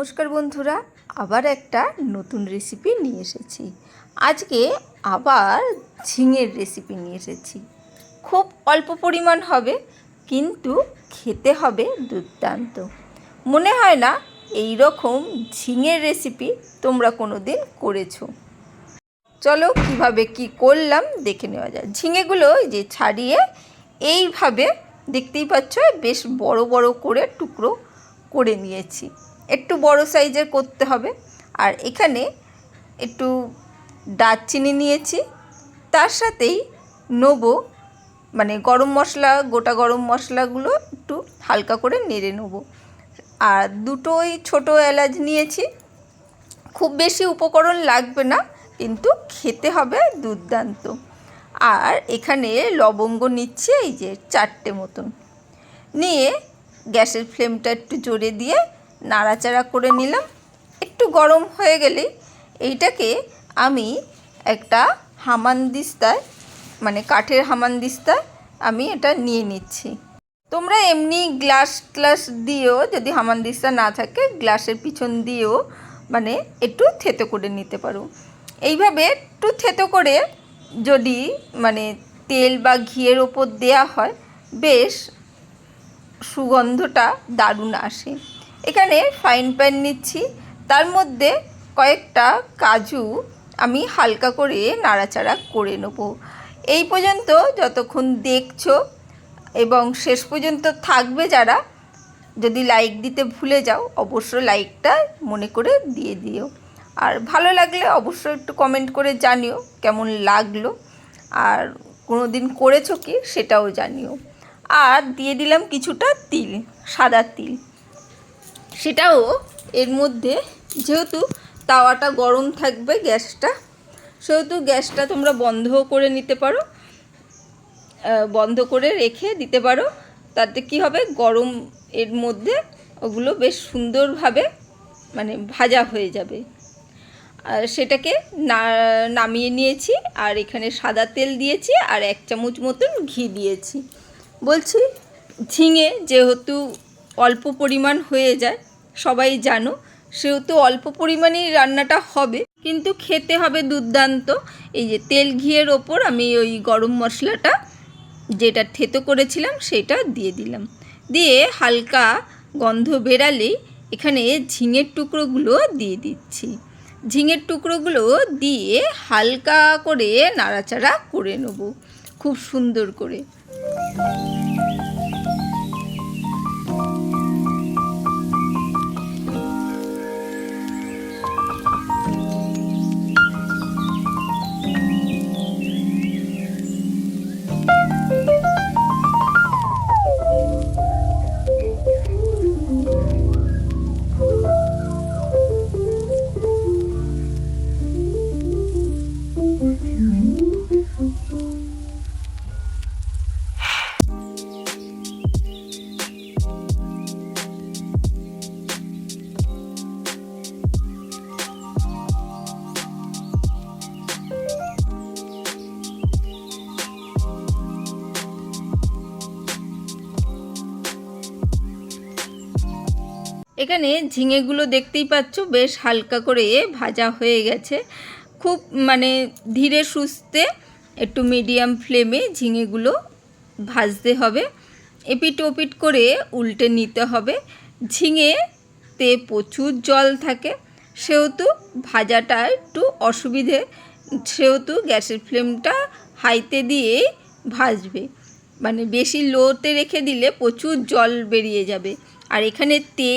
নমস্কার বন্ধুরা, আবার একটা নতুন রেসিপি নিয়ে এসেছি। আজকে আবার ঝিঙের রেসিপি নিয়ে এসেছি। খুব অল্প পরিমাণ হবে, কিন্তু খেতে হবে দুর্দান্ত। মনে হয় না এই রকম ঝিঙের রেসিপি তোমরা কোনো দিন করেছ। চলো কীভাবে কি করলাম দেখে নেওয়া যায় ঝিঙেগুলো যে ছাড়িয়ে এইভাবে দেখতেই পাচ্ছ, বেশ বড় বড় করে টুকরো করে নিয়েছি। একটু বড় সাইজের করতে হবে। আর এখানে একটু দারচিনি নিয়েছি। তার সাথেই নেব মানে গরম মশলা, গোটা গরম মশলাগুলো একটু হালকা করে নেড়ে নেব। আর দুটোই ছোটো এলাচ নিয়েছি। খুব বেশি উপকরণ লাগবে না, কিন্তু খেতে হবে দুর্দান্ত। আর এখানে লবঙ্গ নিচ্ছে, এই যে চারটে মতন। নিয়ে গ্যাসের ফ্লেমটা একটু জোরে দিয়ে নাড়াচাড়া করে নিলাম। একটু গরম হয়ে গেলে এইটাকে আমি একটা হামানদিস্তায় মানে কাঠের হামানদিস্তায় আমি এটা নিয়ে নিচ্ছি। তোমরা এমনি গ্লাস গ্লাস দিয়েও যদি হামানদিস্তা না থাকে, গ্লাসের পিছন দিয়েও মানে একটু থেতো করে নিতে পারো। এইভাবে একটু থেতো করে যদি মানে তেল বা ঘিয়ের ওপর দেয়া হয়, বেশ সুগন্ধটা দারুণ আসে। এখানে ফাইন প্যান নিচ্ছি। তার মধ্যে কয়েকটা কাজু আমি হালকা করে নাড়াচাড়া করে নেব। এই পর্যন্ত যতক্ষণ দেখছ এবং শেষ পর্যন্ত থাকবে যারা, যদি লাইক দিতে ভুলে যাও, অবশ্য লাইকটা মনে করে দিয়ে দিও। আর ভালো লাগলে অবশ্যই একটু কমেন্ট করে জানিও কেমন লাগল। আর কোনো দিন করেছ কি সেটাও জানিও। আর দিয়ে দিলাম কিছুটা তিল, সাদা তিল। সেটাও এর মধ্যে, যেহেতু তাওয়াটা গরম থাকবে গ্যাসটা, সেহেতু গ্যাসটা তোমরা বন্ধও করে নিতে পারো বন্ধ করে রেখে দিতে পারো। তাতে কি হবে? গরম এর মধ্যে ওগুলো বেশ সুন্দরভাবে মানে ভাজা হয়ে যাবে। আর সেটাকে না, নামিয়ে নিয়েছি, আর এখানে সাদা তেল দিয়েছি, আর এক চামচ মতন ঘি দিয়েছি। বলছি ঝিঙে যেহেতু অল্প পরিমাণ হয়ে যায় সবাই জানো, সেহেতু অল্প পরিমাণেই রান্নাটা হবে। কিন্তু খেতে হবে দুর্দান্ত। এই যে তেল ঘিয়ের ওপর আমি ওই গরম মশলাটা, যেটা থেতো করেছিলাম সেটা দিয়ে দিলাম। দিয়ে হালকা গন্ধ বেরালেই এখানে ঝিঙের টুকরোগুলো দিয়ে দিচ্ছি। ঝিঙের টুকরোগুলো দিয়ে হালকা করে নাড়াচাড়া করে নেব, খুব সুন্দর করে। এখানে ঝিঙেগুলো দেখতেই পাচ্ছ, বেশ হালকা করে ভাজা হয়ে গেছে। খুব মানে ধীরে সুস্থে একটু মিডিয়াম ফ্লেমে ঝিঙেগুলো ভাজতে হবে। এপিট ওপিট করে উল্টে নিতে হবে। ঝিঙেতে প্রচুর জল থাকে, সেহেতু ভাজাটা একটু অসুবিধে, সেহেতু গ্যাসের ফ্লেমটা হাইতে দিয়ে ভাজবে। মানে বেশি লোতে রেখে দিলে প্রচুর জল বেরিয়ে যাবে। আর এখানে তে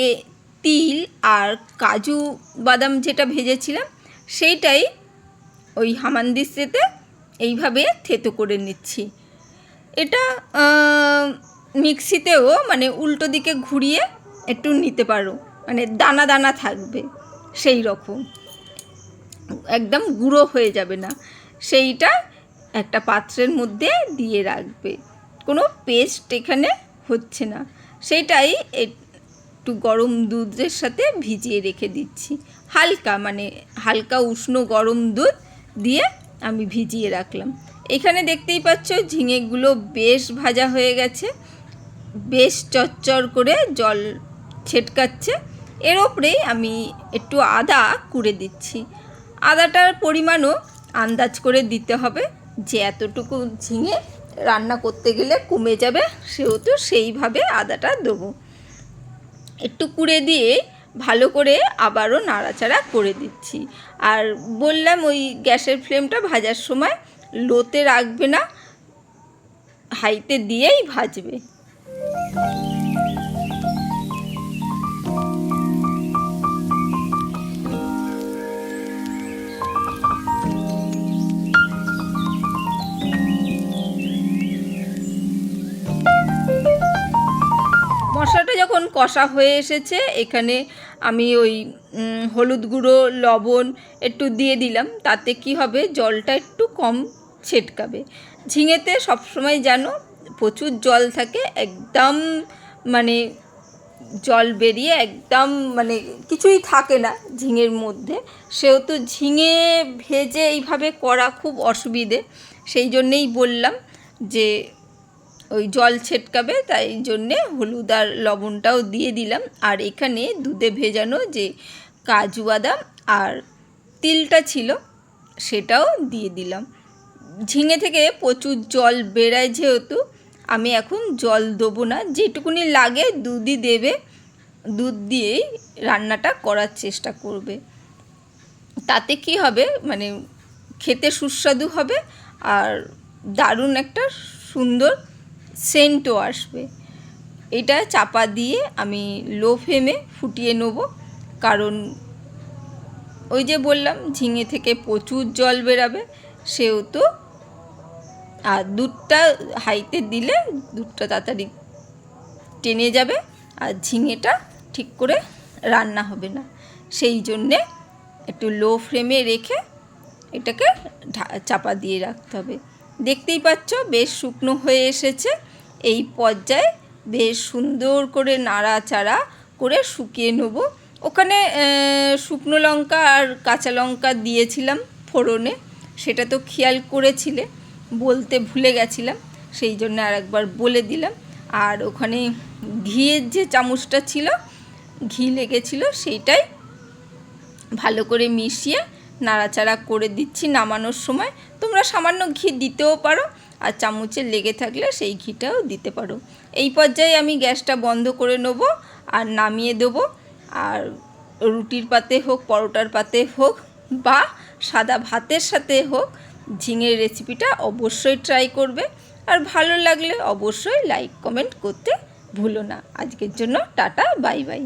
তিল আর কাজু বাদাম যেটা ভেজেছিলাম, সেইটাই ওই হামানদিস্তেতে এইভাবে থেতো করে নিচ্ছি। এটা মিক্সিতেও মানে উল্টো দিকে ঘুরিয়ে একটু নিতে পারো মানে দানা দানা থাকবে সেই রকম। একদম গুঁড়ো হয়ে যাবে না, সেইটা একটা পাত্রের মধ্যে দিয়ে রাখবে। কোনো পেস্ট এখানে হচ্ছে না। সেটাই একটু গরম দুধের সাথে ভিজিয়ে রেখে দিচ্ছি। হালকা মানে হালকা উষ্ণ গরম দুধ দিয়ে আমি ভিজিয়ে রাখলাম। এখানে দেখতেই পাচ্ছ ঝিঙেগুলো বেশ ভাজা হয়ে গেছে। বেশ চচ্চর করে জল ছেটকাচ্ছে। এর ওপরেই আমি একটু আদা কুড়ে দিচ্ছি। আদাটার পরিমাণও আন্দাজ করে দিতে হবে। যে এতটুকু ঝিঙে রান্না করতে গেলে কমে যাবে, সেহেতু সেইভাবে আদাটা দেবো। একটু কুড়ে দিয়ে ভালো করে আবারও নাড়াচাড়া করে দিচ্ছি। আর বললাম ওই গ্যাসের ফ্লেমটা ভাজার সময় লোতে রাখবে না, হাইতে দিয়েই ভাজবে। কষা হয়ে এসেছে। এখানে আমি ওই হলুদ গুঁড়ো, লবণ একটু দিয়ে দিলাম। তাতে কি হবে? জলটা একটু কম ছেটকাবে। ঝিঙেতে সবসময় যেন প্রচুর জল থাকে, একদম মানে জল বেরিয়ে একদম মানে কিছুই থাকে না ঝিঙের মধ্যে। সেহেতু ঝিঙে ভেজে এইভাবে করা খুব অসুবিধে। সেই জন্যেই বললাম যে ওই জল ছেটকাবে, তাই জন্যে হলুদ আর লবণটাও দিয়ে দিলাম। আর এখানে দুধে ভেজানো যে কাজু বাদাম আর তিলটা ছিল, সেটাও দিয়ে দিলাম। ঝিঙে থেকে প্রচুর জল বেরায় যেহেতু, আমি এখন জল দেবো না। যেটুকুনি লাগে দুধই দেবে, দুধ দিয়েই রান্নাটা করার চেষ্টা করবে। তাতে কি হবে মানে খেতে সুস্বাদু হবে, আর দারুণ একটা সুন্দর সেন্টও আসবে। এটা চাপা দিয়ে আমি লো ফ্লেমে ফুটিয়ে নেব। কারণ ওই যে বললাম, ঝিঙে থেকে প্রচুর জল বেরাবে সেহেতু আর দুধটা হাইতে দিলে দুধটা তাড়াতাড়ি টেনে যাবে আর ঝিঙেটা ঠিক করে রান্না হবে না। সেই জন্যে একটু লো ফ্লেমে রেখে এটাকে চাপা দিয়ে রাখতে হবে। দেখতেই পাচ্ছ, বেশ শুকনো হয়ে এসেছে। এই পর্যায়ে বেশ সুন্দর করে নাড়াচাড়া করে শুকিয়ে নেব। ওখানে শুকনো লঙ্কা আর কাঁচা লঙ্কা দিয়েছিলাম ফোড়নে। সেটা তো খেয়াল করেছিলে, বলতে ভুলে গেছিলাম, সেই জন্য আর একবার বলে দিলাম। আর ওখানে ঘিয়ের যে চামচটা ছিল, ঘি লেগেছিল, সেইটাই ভালো করে মিশিয়ে নাড়াচাড়া করে দিচ্ছি নামানোর সময়। তোমরা সামান্য ঘি দিতেও পারো, আর চামচে লেগে থাকলে সেই ঘিটাও দিতে পারো। এই পর্যায়ে আমি গ্যাসটা বন্ধ করে নেব আর নামিয়ে দেবো। আর রুটির পাতে হোক, পরোটার পাতে হোক বা সাদা ভাতের সাথে হোক, ঝিঙের রেসিপিটা অবশ্যই ট্রাই করবে। আর ভালো লাগলে অবশ্যই লাইক কমেন্ট করতে ভুলো না। আজকের জন্য টাটা বাই বাই